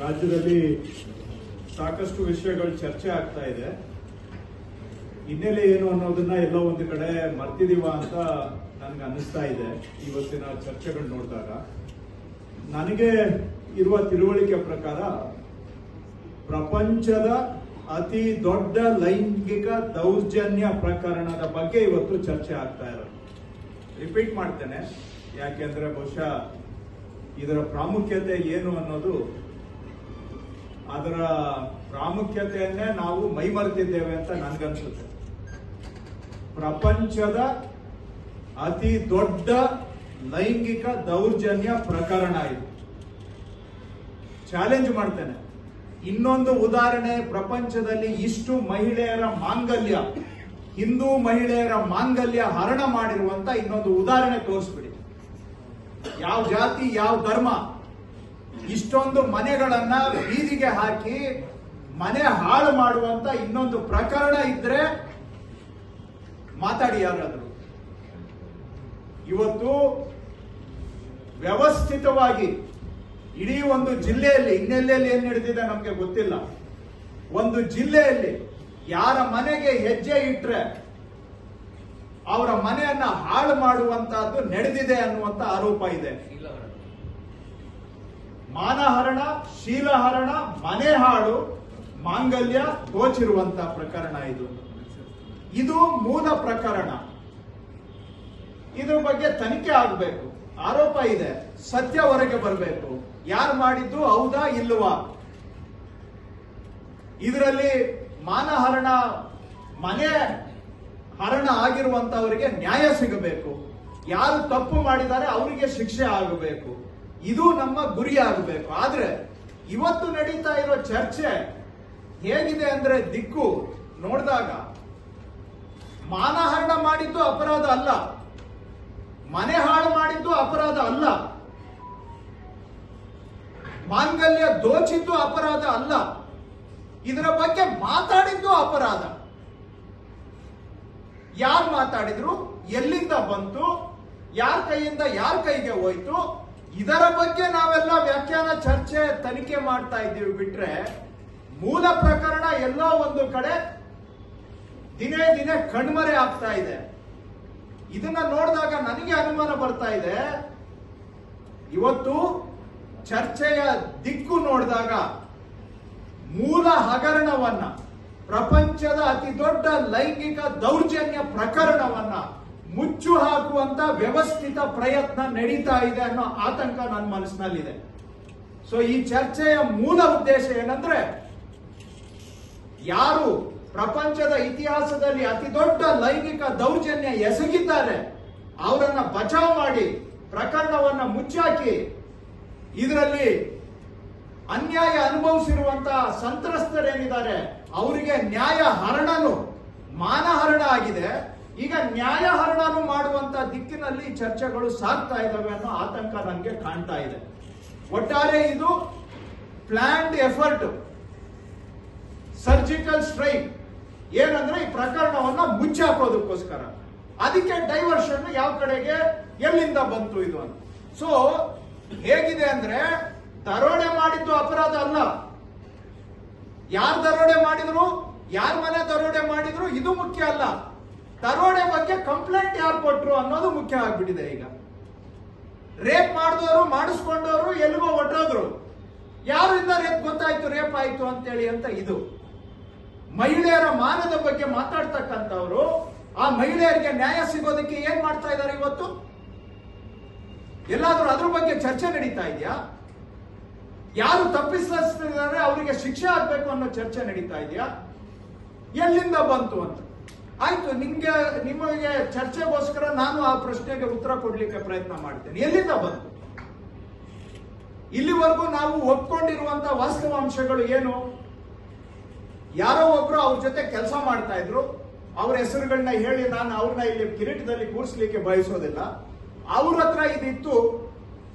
ರಾಜ್ಯದಲ್ಲಿ ಸಾಕಷ್ಟು ವಿಷಯಗಳು ಚರ್ಚೆ ಆಗ್ತಾ ಇದೆ. ಹಿನ್ನೆಲೆ ಏನು ಅನ್ನೋದನ್ನ ಎಲ್ಲೋ ಒಂದು ಕಡೆ ಮರ್ತಿದೀವ ಅಂತ ನನಗೆ ಅನ್ನಿಸ್ತಾ ಇದೆ ಇವತ್ತಿನ ಚರ್ಚೆಗಳು ನೋಡಿದಾಗ. ನನಗೆ ಇರುವ ತಿಳುವಳಿಕೆ ಪ್ರಕಾರ ಪ್ರಪಂಚದ ಅತಿ ದೊಡ್ಡ ಲೈಂಗಿಕ ದೌರ್ಜನ್ಯ ಪ್ರಕರಣದ ಬಗ್ಗೆ ಇವತ್ತು ಚರ್ಚೆ ಆಗ್ತಾ ಇರೋದು. ರಿಪೀಟ್ ಮಾಡ್ತೇನೆ. ಯಾಕೆಂದ್ರೆ ಬಹುಶಃ ಇದರ ಪ್ರಾಮುಖ್ಯತೆ ಏನು ಅನ್ನೋದು ಅದರ ಪ್ರಾಮುಖ್ಯತೆಯನ್ನೇ ನಾವು ಮೈಮರೆತಿದ್ದೇವೆ ಅಂತ ನನ್ಗನ್ಸುತ್ತೆ. ಪ್ರಪಂಚದ ಅತಿ ದೊಡ್ಡ ಲೈಂಗಿಕ ದೌರ್ಜನ್ಯ ಪ್ರಕರಣ ಇದು. ಚಾಲೆಂಜ್ ಮಾಡ್ತೇನೆ. ಇನ್ನೊಂದು ಉದಾಹರಣೆ, ಪ್ರಪಂಚದಲ್ಲಿ ಇಷ್ಟು ಮಹಿಳೆಯರ ಮಾಂಗಲ್ಯ, ಹಿಂದೂ ಮಹಿಳೆಯರ ಮಾಂಗಲ್ಯ ಹರಣ ಮಾಡಿರುವಂತ ಇನ್ನೊಂದು ಉದಾಹರಣೆ ತೋರಿಸ್ಬಿಡಿ. ಯಾವ ಜಾತಿ, ಯಾವ ಧರ್ಮ, ಇಷ್ಟೊಂದು ಮನೆಗಳನ್ನ ಬೀದಿಗೆ ಹಾಕಿ ಮನೆ ಹಾಳು ಮಾಡುವಂತ ಇನ್ನೊಂದು ಪ್ರಕರಣ ಇದ್ರೆ ಮಾತಾಡಿ ಯಾರಾದ್ರು. ಇವತ್ತು ವ್ಯವಸ್ಥಿತವಾಗಿ ಇಡೀ ಒಂದು ಜಿಲ್ಲೆಯಲ್ಲಿ ಇನ್ನೆಲ್ಲೆಲ್ಲಿ ಏನ್ ನಡೆದಿದೆ ನಮ್ಗೆ ಗೊತ್ತಿಲ್ಲ. ಒಂದು ಜಿಲ್ಲೆಯಲ್ಲಿ ಯಾರ ಮನೆಗೆ ಹೆಜ್ಜೆ ಇಟ್ರೆ ಅವರ ಮನೆಯನ್ನ ಹಾಳು ಮಾಡುವಂತಹದ್ದು ನಡೆದಿದೆ ಅನ್ನುವಂತ ಆರೋಪ ಇದೆ. ಮಾನಹರಣ, ಶೀಲಹರಣ, ಮನೆ ಹಾಳು, ಮಾಂಗಲ್ಯ ದೋಚಿರುವಂತ ಪ್ರಕರಣ ಇದು. ಇದು ಮೂಲ ಪ್ರಕರಣ. ಇದ್ರ ಬಗ್ಗೆ ತನಿಖೆ ಆಗಬೇಕು. ಆರೋಪ ಇದೆ. ಸತ್ಯ ಹೊರಗೆ ಬರಬೇಕು. ಯಾರು ಮಾಡಿದ್ದು, ಹೌದಾ, ಇಲ್ಲವಾ? ಇದರಲ್ಲಿ ಮಾನಹರಣ ಮನೆ ಹರಣ ಆಗಿರುವಂತವರಿಗೆ ನ್ಯಾಯ ಸಿಗಬೇಕು. ಯಾರು ತಪ್ಪು ಮಾಡಿದ್ದಾರೆ ಅವರಿಗೆ ಶಿಕ್ಷೆ ಆಗಬೇಕು. ಇದು ನಮ್ಮ ಗುರಿ ಆಗಬೇಕು. ಆದ್ರೆ ಇವತ್ತು ನಡೀತಾ ಇರೋ ಚರ್ಚೆ ಹೇಗಿದೆ ಅಂದ್ರೆ ದಿಕ್ಕು ನೋಡಿದಾಗ ಮಾನಹರಣ ಮಾಡಿದ್ದು ಅಪರಾಧ ಅಲ್ಲ. ಮನೆ ಹಾಳು ಮಾಡಿದ್ದು ಅಪರಾಧ ಅಲ್ಲ. ಮಾಂಗಲ್ಯ ದೋಚಿದ್ದು ಅಪರಾಧ ಅಲ್ಲ. ಇದರ ಬಗ್ಗೆ ಮಾತಾಡಿದ್ದು ಅಪರಾಧ. ಯಾರು ಮಾತಾಡಿದ್ರು, ಎಲ್ಲಿಂದ ಬಂತು, ಯಾರ ಕೈಯಿಂದ ಯಾರ ಕೈಗೆ ಹೋಯ್ತು, ಇದರ ಬಗ್ಗೆ ನಾವೆಲ್ಲ ವ್ಯಾಖ್ಯಾನ ಚರ್ಚೆ ತನಿಖೆ ಮಾಡ್ತಾ ಇದ್ದೀವಿ ಬಿಟ್ರೆ, ಮೂಲ ಪ್ರಕರಣ ಎಲ್ಲೋ ಒಂದು ಕಡೆ ದಿನೇ ದಿನೇ ಕಣ್ಮರೆ ಆಗ್ತಾ ಇದೆ. ಇದನ್ನ ನೋಡಿದಾಗ ನನಗೆ ಅನುಮಾನ ಬರ್ತಾ ಇದೆ. ಇವತ್ತು ಚರ್ಚೆಯ ದಿಕ್ಕು ನೋಡಿದಾಗ ಮೂಲ ಹಗರಣವನ್ನ ಪ್ರಪಂಚದ ಅತಿ ದೊಡ್ಡ ಲೈಂಗಿಕ ದೌರ್ಜನ್ಯ ಪ್ರಕರಣವನ್ನ ಮುಚ್ಚು ಹಾಕುವಂತ ವ್ಯವಸ್ಥಿತ ಪ್ರಯತ್ನ ನಡೀತಾ ಇದೆ ಅನ್ನೋ ಆತಂಕ ನನ್ನ ಮನಸ್ಸಿನಲ್ಲಿದೆ. ಸೊ ಈ ಚರ್ಚೆಯ ಮೂಲ ಉದ್ದೇಶ ಏನಂದ್ರೆ, ಯಾರು ಪ್ರಪಂಚದ ಇತಿಹಾಸದಲ್ಲಿ ಅತಿ ದೊಡ್ಡ ಲೈಂಗಿಕ ದೌರ್ಜನ್ಯ ಎಸಗಿದ್ದಾರೆ, ಅವರನ್ನ ಬಚಾವ್ ಮಾಡಿ ಪ್ರಕರಣವನ್ನ ಮುಚ್ಚಾಕಿ, ಇದರಲ್ಲಿ ಅನ್ಯಾಯ ಅನುಭವಿಸಿರುವಂತಹ ಸಂತ್ರಸ್ತರೇನಿದ್ದಾರೆ? ಅವರಿಗೆ ನ್ಯಾಯ ಹರಣನು ಮಾನಹರಣ ಆಗಿದೆ. ಈಗ ನ್ಯಾಯ ಹರಣನು ಮಾಡುವಂತ ದಿಕ್ಕಿನಲ್ಲಿ ಚರ್ಚೆಗಳು ಸಾಗ್ತಾ ಇದ್ದಾವೆ ಅನ್ನೋ ಆತಂಕ ನನಗೆ ಕಾಣ್ತಾ ಇದೆ. ಒಟ್ಟಾರೆ ಇದು ಪ್ಲಾನ್ಡ್ ಎಫರ್ಟ್ ಸರ್ಜಿಕಲ್ ಸ್ಟ್ರೈಕ್ ಏನಂದ್ರೆ ಈ ಪ್ರಕರಣವನ್ನ ಮುಚ್ಚಾಕೋದಕ್ಕೋಸ್ಕರ. ಅದಕ್ಕೆ ಡೈವರ್ಷನ್ ಯಾವ ಕಡೆಗೆ? ಎಲ್ಲಿಂದ ಬಂತು ಇದು ಅಂತ. ಸೊ ಹೇಗಿದೆ ಅಂದ್ರೆ ದರೋಡೆ ಮಾಡಿದ್ದು ಅಪರಾಧ ಅಲ್ಲ. ಯಾರು ದರೋಡೆ ಮಾಡಿದ್ರು, ಯಾರ ಮನೆ ದರೋಡೆ ಮಾಡಿದ್ರು, ಇದು ಮುಖ್ಯ ಅಲ್ಲ. ದರೋಡೆ ಬಗ್ಗೆ ಕಂಪ್ಲೇಂಟ್ ಯಾರು ಕೊಟ್ರು ಅನ್ನೋದು ಮುಖ್ಯ ಆಗ್ಬಿಟ್ಟಿದೆ ಈಗ. ರೇಪ್ ಮಾಡಿದವರು ಮಾಡಿಸ್ಕೊಂಡವರು ಎಲ್ಲಿಗೋ ಹೊಟ್ಟೋದ್ರು ಯಾರಿಂದ ರೇಪ್ ಗೊತ್ತಾಯ್ತು ರೇಪ್ ಆಯ್ತು ಅಂತೇಳಿ ಅಂತ ಇದು. ಮಹಿಳೆಯರ ಮಾನದ ಬಗ್ಗೆ ಮಾತಾಡ್ತಕ್ಕಂಥವ್ರು, ಆ ಮಹಿಳೆಯರಿಗೆ ನ್ಯಾಯ ಸಿಗೋದಕ್ಕೆ ಏನ್ ಮಾಡ್ತಾ ಇದ್ದಾರೆ ಇವತ್ತು? ಎಲ್ಲಾದ್ರೂ ಅದ್ರ ಬಗ್ಗೆ ಚರ್ಚೆ ನಡೀತಾ ಇದೆಯಾ? ಯಾರು ತಪ್ಪಿಸಲಿದ್ದಾರೆ ಅವರಿಗೆ ಶಿಕ್ಷೆ ಆಗ್ಬೇಕು ಅನ್ನೋ ಚರ್ಚೆ ನಡೀತಾ ಇದೆಯಾ? ಎಲ್ಲಿಂದ ಬಂತು ಅಂತ? ಆಯ್ತು, ನಿಮ್ಗೆ, ನಿಮಗೆ ಚರ್ಚೆಗೋಸ್ಕರ ನಾನು ಆ ಪ್ರಶ್ನೆಗೆ ಉತ್ತರ ಕೊಡ್ಲಿಕ್ಕೆ ಪ್ರಯತ್ನ ಮಾಡ್ತೇನೆ. ಎಲ್ಲಿಂದ ಬಂತು? ಇಲ್ಲಿವರೆಗೂ ನಾವು ಒಪ್ಕೊಂಡಿರುವಂತ ವಾಸ್ತವಾಂಶಗಳು ಏನು? ಯಾರೋ ಒಬ್ರು ಅವ್ರ ಜೊತೆ ಕೆಲಸ ಮಾಡ್ತಾ ಇದ್ರು. ಅವ್ರ ಹೆಸರುಗಳನ್ನ ಹೇಳಿ ನಾನು ಅವ್ರನ್ನ ಇಲ್ಲಿ ಕಿರೀಟದಲ್ಲಿ ಕೂರಿಸ್ಲಿಕ್ಕೆ ಬಯಸೋದಿಲ್ಲ. ಅವ್ರ ಹತ್ರ ಇದಿತ್ತು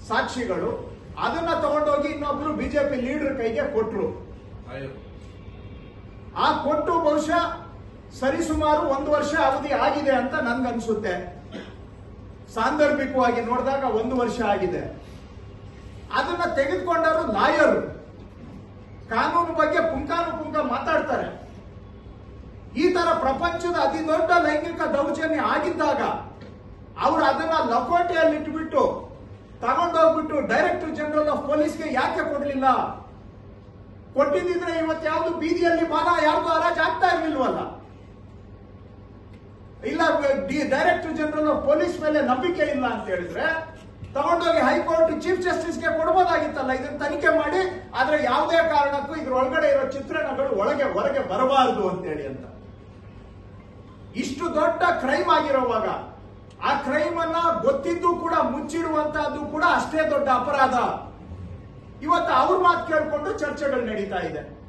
ಸಾಕ್ಷಿಗಳು. ಅದನ್ನ ತಗೊಂಡೋಗಿ ಇನ್ನೊಬ್ರು ಬಿಜೆಪಿ ಲೀಡರ್ ಕೈಗೆ ಕೊಟ್ರು. ಆ ಕೊಟ್ಟು ಬಹುಶಃ ಸರಿಸುಮಾರು ಒಂದು ವರ್ಷ ಅವಧಿ ಆಗಿದೆ ಅಂತ ನನ್ಗನ್ಸುತ್ತೆ. ಸಾಂದರ್ಭಿಕವಾಗಿ ನೋಡಿದಾಗ ಒಂದು ವರ್ಷ ಆಗಿದೆ. ಅದನ್ನ ತೆಗೆದುಕೊಂಡವರು ಲಾಯರ್. ಕಾನೂನು ಬಗ್ಗೆ ಪುಂಕಾನುಪುಂಕ ಮಾತಾಡ್ತಾರೆ. ಈ ತರ ಪ್ರಪಂಚದ ಅತಿ ದೊಡ್ಡ ಲೈಂಗಿಕ ದೌರ್ಜನ್ಯ ಆಗಿದ್ದಾಗ ಅವರು ಅದನ್ನ ಲಕೋಟೆಯಲ್ಲಿ ಇಟ್ಬಿಟ್ಟು ತಗೊಂಡೋಗ್ಬಿಟ್ಟು ಡೈರೆಕ್ಟರ್ ಜನರಲ್ ಆಫ್ ಪೊಲೀಸ್ಗೆ ಯಾಕೆ ಕೊಡಲಿಲ್ಲ? ಕೊಟ್ಟಿದ್ದಿದ್ರೆ ಇವತ್ತು ಯಾವ್ದು ಬೀದಿಯಲ್ಲಿ ಬಾಲ ಯಾರ್ದು ಹರಾಜ್ ಆಗ್ತಾ ಇರ್ಲಿಲ್ವಲ್ಲ? ಇಲ್ಲ ಡೈರೆಕ್ಟರ್ ಜನರಲ್ ಆಫ್ ಪೊಲೀಸ್ ಮೇಲೆ ನಂಬಿಕೆ ಇಲ್ಲ ಅಂತ ಹೇಳಿದ್ರೆ ತಗೊಂಡೋಗಿ ಹೈಕೋರ್ಟ್ ಚೀಫ್ ಜಸ್ಟಿಸ್ಗೆ ಕೊಡ್ಬೋದಾಗಿತ್ತಲ್ಲ? ಇದನ್ನ ತನಿಖೆ ಮಾಡಿ, ಆದ್ರೆ ಯಾವುದೇ ಕಾರಣಕ್ಕೂ ಇದ್ರ ಒಳಗಡೆ ಇರೋ ಚಿತ್ರಣಗಳು ಒಳಗೆ, ಹೊರಗೆ ಬರಬಾರದು ಅಂತೇಳಿ ಅಂತ. ಇಷ್ಟು ದೊಡ್ಡ ಕ್ರೈಮ್ ಆಗಿರೋವಾಗ ಆ ಕ್ರೈಮ್ ಅನ್ನ ಗೊತ್ತಿದ್ದು ಕೂಡ ಮುಚ್ಚಿಡುವಂತಹದ್ದು ಕೂಡ ಅಷ್ಟೇ ದೊಡ್ಡ ಅಪರಾಧ. ಇವತ್ತು ಅವ್ರ ಮಾತು ಕೇಳಿಕೊಂಡು ಚರ್ಚೆಗಳು ನಡೀತಾ ಇದೆ.